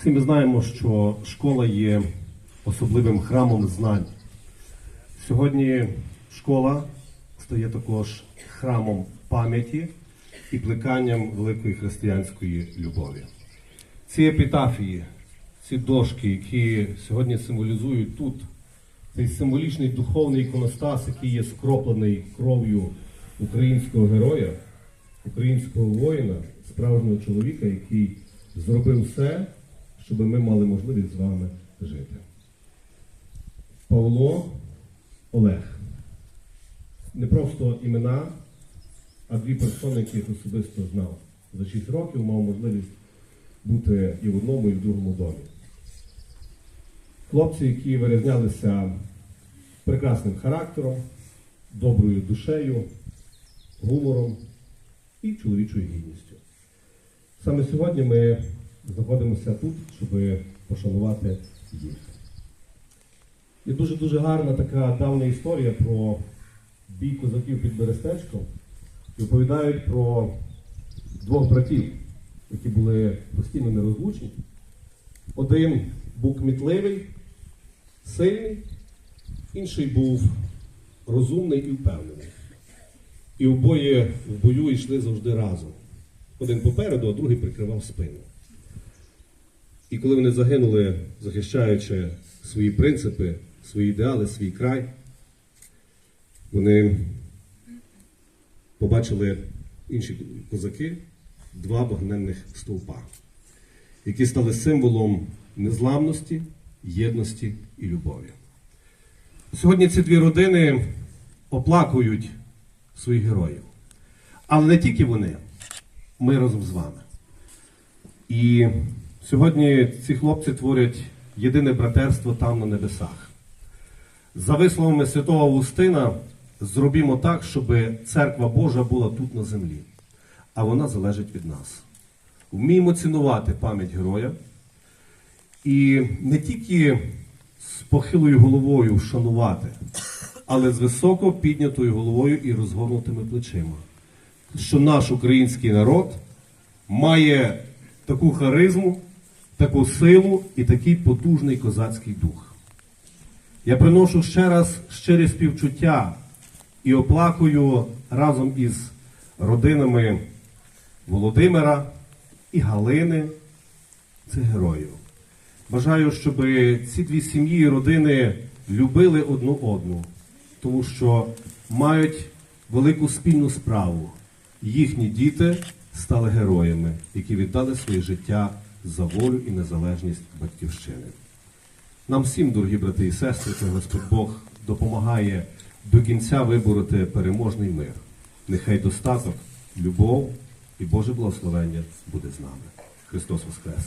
Всі ми знаємо, що школа є особливим храмом знань. Сьогодні школа стає також храмом пам'яті і плеканням великої християнської любові. Ці епітафії, ці дошки, які сьогодні символізують тут цей символічний духовний іконостас, який є скроплений кров'ю українського героя, українського воїна, справжнього чоловіка, який зробив все, щоб ми мали можливість з вами жити. Павло Олег. Не просто імена, а дві персони, яких особисто знав. За 6 років мав можливість бути і в одному, і в другому домі. Хлопці, які вирізнялися прекрасним характером, доброю душею, гумором і чоловічою гідністю. Саме сьогодні ми знаходимося тут, щоб пошанувати їх. Є дуже-дуже гарна така давня історія про бій козаків під Берестечком і оповідають про двох братів, які були постійно нерозлучні. Один був кмітливий, сильний, інший був розумний і впевнений. І обоє в бою йшли завжди разом. Один попереду, а другий прикривав спину. І коли вони загинули, захищаючи свої принципи, свої ідеали, свій край, вони побачили інші козаки два багненних стовпа, які стали символом незламності, єдності і любові. Сьогодні ці дві родини оплакують своїх героїв. Але не тільки вони, ми разом з вами. І сьогодні ці хлопці творять єдине братерство там на небесах. За висловами святого Августина, зробімо так, щоб церква Божа була тут на землі, а вона залежить від нас. Вміємо цінувати пам'ять героя і не тільки з похилою головою вшанувати, але з високо піднятою головою і розгорнутими плечима. Що наш український народ має таку харизму, таку силу і такий потужний козацький дух. Я приношу ще раз щирі співчуття і оплакую разом із родинами Володимира і Галини цих героїв. Бажаю, щоб ці дві сім'ї і родини любили одну одну, тому що мають велику спільну справу. Їхні діти стали героями, які віддали своє життя за волю і незалежність батьківщини. Нам всім, дорогі брати і сестри, це Господь Бог допомагає до кінця вибороти переможний мир. Нехай достаток, любов і Боже благословення буде з нами. Христос Воскрес!